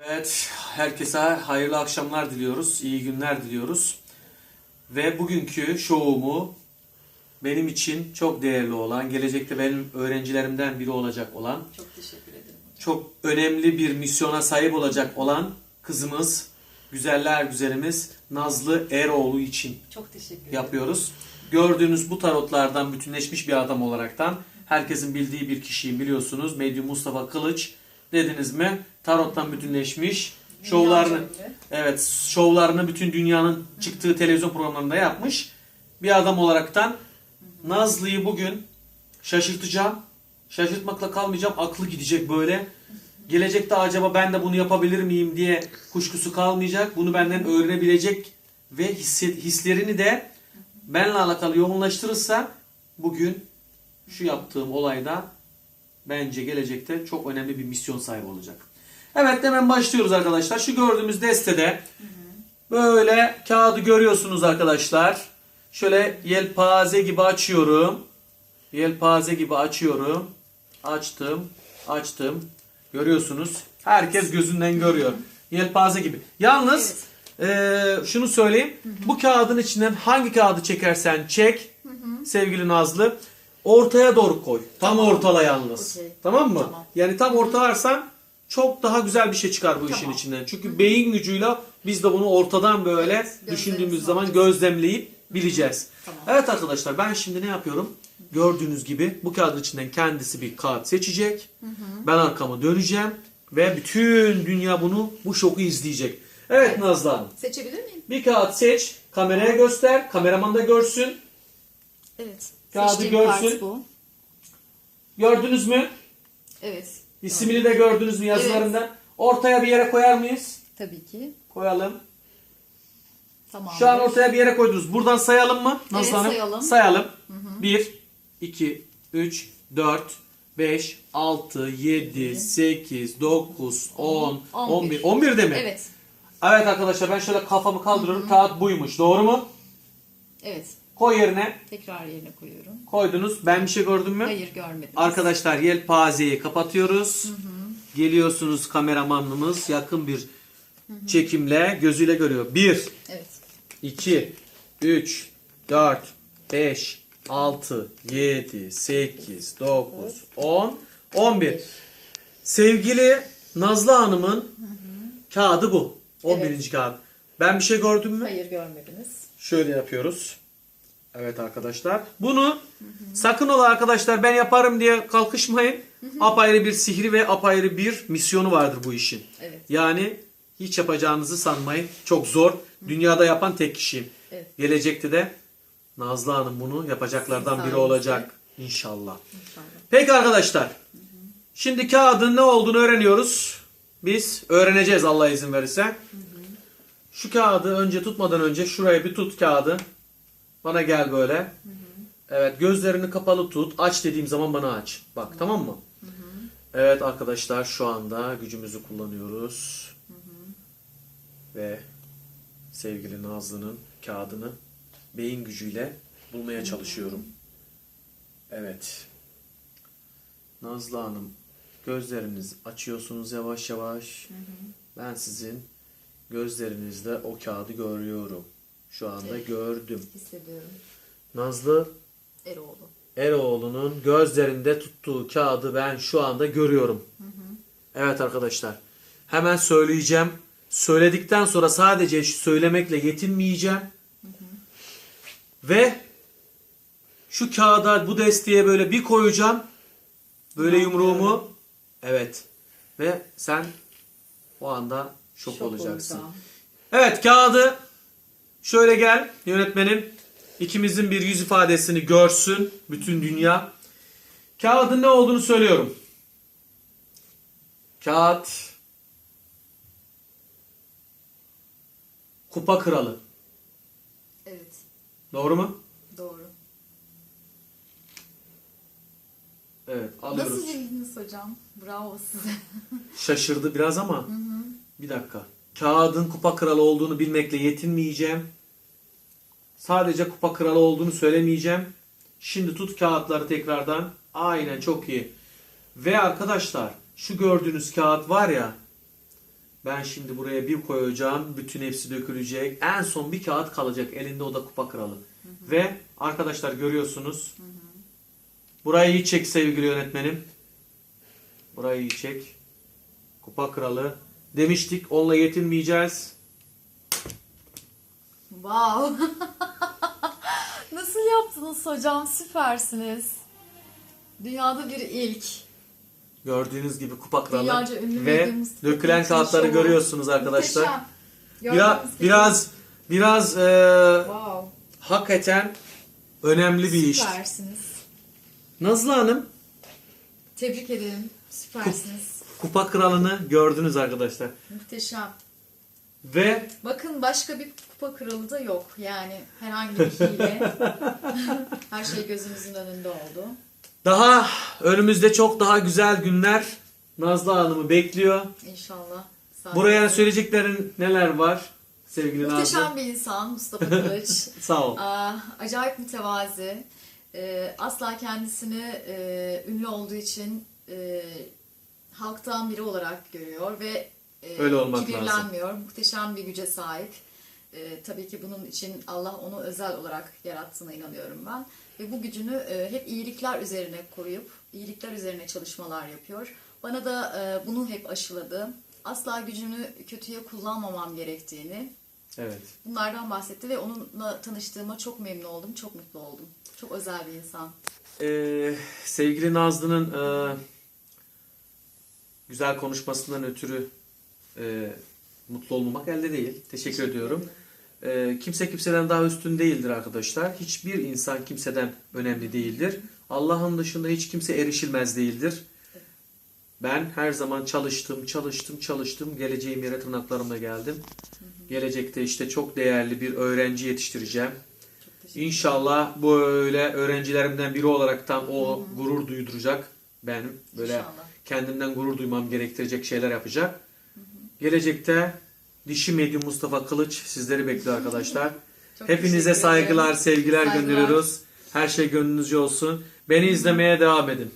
Evet, herkese hayırlı akşamlar diliyoruz, iyi günler diliyoruz. Ve bugünkü şovumu benim için çok değerli olan, gelecekte benim öğrencilerimden biri olacak olan, Çok teşekkür ederim. çok önemli bir misyona sahip olacak olan kızımız, güzeller güzelimiz Nazlı Eroğlu için Çok teşekkür ederim. yapıyoruz. Gördüğünüz bu tarotlardan bütünleşmiş bir adam olaraktan herkesin bildiği bir kişiyim biliyorsunuz. Medyum Mustafa Kılıç dediniz mi? Tarottan bütünleşmiş. Şovlarını evet şovlarını bütün dünyanın çıktığı televizyon programlarında yapmış. Bir adam olaraktan Nazlı'yı bugün şaşırtacağım. Şaşırtmakla kalmayacağım. Aklı gidecek böyle. Gelecekte acaba ben de bunu yapabilir miyim diye kuşkusu kalmayacak. Bunu benden öğrenebilecek ve hisset, hislerini de benimle alakalı yoğunlaştırırsa bugün şu yaptığım olayda bence gelecekte çok önemli bir misyon sahibi olacak. Evet hemen başlıyoruz arkadaşlar. Şu gördüğümüz destede böyle kağıdı görüyorsunuz arkadaşlar. Şöyle yelpaze gibi açıyorum. Yelpaze gibi açıyorum. Açtım. Açtım. Görüyorsunuz. Herkes gözünden görüyor. Yelpaze gibi. Yalnız eee, şunu söyleyeyim. Bu kağıdın içinden hangi kağıdı çekersen çek sevgili Nazlı. Ortaya doğru koy. Tam ortala yalnız. Okey. Tamam mı? Tamam. Yani tam ortalarsan çok daha güzel bir şey çıkar bu işin Tamam. içinden. Çünkü beyin gücüyle biz de bunu ortadan böyle Evet, düşündüğümüz zaman gözlemleyip bileceğiz. Tamam. Evet arkadaşlar ben şimdi ne yapıyorum? Gördüğünüz gibi bu kağıdın içinden kendisi bir kağıt seçecek. Ben arkamı döneceğim ve bütün dünya bunu bu şoku izleyecek. Evet Nazlı Hanım. Seçebilir miyim? Bir kağıt seç, kameraya göster, kameraman da görsün. Evet. Kağıdı Seçtiğim görsün. kart bu. Gördünüz mü? Evet. İsmini de gördünüz mü yazılarından? Ortaya bir yere koyar mıyız? Tabii ki. Koyalım. Tamam. Şu an ortaya bir yere koydunuz. Buradan sayalım mı? Nazlı Evet, Hanım? sayalım. Sayalım. 1, 2, 3, 4, 5, 6, 7, 8, 9, 10, 11. 11 de mi? Evet. Evet arkadaşlar ben şöyle kafamı kaldırıyorum. Kağıt buymuş. Doğru mu? Evet. Koy yerine. Tekrar yerine koyuyorum. Koydunuz. Ben bir şey gördüm mü? Hayır görmedim. Arkadaşlar yelpazeyi kapatıyoruz. Geliyorsunuz kameramanımız yakın bir çekimle gözüyle görüyor. 1, Evet. 2, 3, 4, 5, 6, 7, 8, 9, 10, 11. Sevgili Nazlı Hanım'ın kağıdı bu. 11. Evet. kağıt. Ben bir şey gördüm mü? Hayır görmediniz. Şöyle yapıyoruz. Evet arkadaşlar. Bunu sakın ola arkadaşlar ben yaparım diye kalkışmayın. Apayrı bir sihri ve apayrı bir misyonu vardır bu işin. Evet. Yani hiç yapacağınızı sanmayın. Çok zor. Dünyada yapan tek kişiyim. Evet. Gelecekte de Nazlı Hanım bunu yapacaklardan Sizin biri olacak. İnşallah. İnşallah. Peki arkadaşlar. Şimdi kağıdın ne olduğunu öğreniyoruz. Biz öğreneceğiz Allah izin verirse. Şu kağıdı önce tutmadan önce şuraya bir tut kağıdı. Bana gel böyle. Evet gözlerini kapalı tut. Aç dediğim zaman bana aç. Bak tamam mı? Evet arkadaşlar şu anda gücümüzü kullanıyoruz. Ve sevgili Nazlı'nın kağıdını beyin gücüyle bulmaya çalışıyorum. Evet. Nazlı Hanım gözlerinizi açıyorsunuz yavaş yavaş. Ben sizin gözlerinizde o kağıdı görüyorum. Şu anda Evet. gördüm. Hissediyorum. Nazlı Eroğlu. Eroğlu'nun gözlerinde tuttuğu kağıdı ben şu anda görüyorum. Evet arkadaşlar. Hemen söyleyeceğim. Söyledikten sonra sadece söylemekle yetinmeyeceğim. Ve şu kağıda bu desteğe böyle bir koyacağım. Böyle yumruğumu. Evet. Ve sen o anda şok, Şok olacaksın. olacağım. Evet kağıdı şöyle gel yönetmenim. İkimizin bir yüz ifadesini görsün bütün dünya. Kağıdın ne olduğunu söylüyorum. Kağıt Kupa Kralı. Evet. Doğru mu? Doğru. Evet alıyoruz. Nasıl bildiniz hocam? Bravo size. Şaşırdı biraz ama bir dakika. Kağıdın kupa kralı olduğunu bilmekle yetinmeyeceğim. Sadece kupa kralı olduğunu söylemeyeceğim. Şimdi tut kağıtları tekrardan. Aynen çok iyi. Ve arkadaşlar şu gördüğünüz kağıt var ya Ben şimdi buraya bir koyacağım. Bütün hepsi dökülecek. En son bir kağıt kalacak. Elinde o da kupa kralı. Ve arkadaşlar görüyorsunuz. Burayı iyi çek sevgili yönetmenim. Burayı iyi çek. Kupa kralı. Demiştik onunla yetinmeyeceğiz. Wow. Nasıl yaptınız hocam? Süpersiniz. Dünyada bir ilk. Gördüğünüz gibi kupa kralı. Dünyaca ünlü Ve dökülen kağıtları görüyorsunuz arkadaşlar. Muhteşem. Biraz Gördüğünüz gibi. biraz biraz e, Wow. hakikaten önemli bir iş. Süpersiniz. Nazlı Hanım Tebrik ederim. Süpersiniz. Kupa kralını gördünüz arkadaşlar. Muhteşem. Ve Bakın başka bir kupa kralı da yok. Yani herhangi bir hile. Her şey gözümüzün önünde oldu. daha önümüzde çok daha güzel günler Nazlı Hanım'ı bekliyor. İnşallah. Buraya Sayenizde. söyleyeceklerin neler var sevgili Nazlı? Muhteşem bir insan Mustafa Kılıç. Sağ ol. Aa, acayip mütevazi. Ee, asla kendisini e, ünlü olduğu için e, halktan biri olarak görüyor ve e, Öyle olmak kibirlenmiyor. Muhteşem bir güce sahip. E, tabii ki bunun için Allah onu özel olarak yarattığına inanıyorum ben. Ve bu gücünü e, hep iyilikler üzerine koruyup, iyilikler üzerine çalışmalar yapıyor. Bana da e, bunu hep aşıladı. Asla gücünü kötüye kullanmamam gerektiğini, Evet. Bunlardan bahsetti ve onunla tanıştığıma çok memnun oldum, çok mutlu oldum. Çok özel bir insan. Ee, sevgili Nazlı'nın e, güzel konuşmasından ötürü e, mutlu olmamak elde değil. Teşekkür, ediyorum. E, kimse kimseden daha üstün değildir arkadaşlar. Hiçbir insan kimseden önemli değildir. Allah'ın dışında hiç kimse erişilmez değildir. Ben her zaman çalıştım, çalıştım, çalıştım. Geleceğim yere tırnaklarımla geldim. Gelecekte işte çok değerli bir öğrenci yetiştireceğim. İnşallah böyle öğrencilerimden biri olaraktan o gurur duyduracak. Benim böyle İnşallah. Kendimden gurur duymam gerektirecek şeyler yapacak. Gelecekte dişi medyum Mustafa Kılıç sizleri bekliyor arkadaşlar. Çok Hepinize saygılar, sevgiler Saygılar. gönderiyoruz. Her şey gönlünüzce olsun. Beni izlemeye devam edin.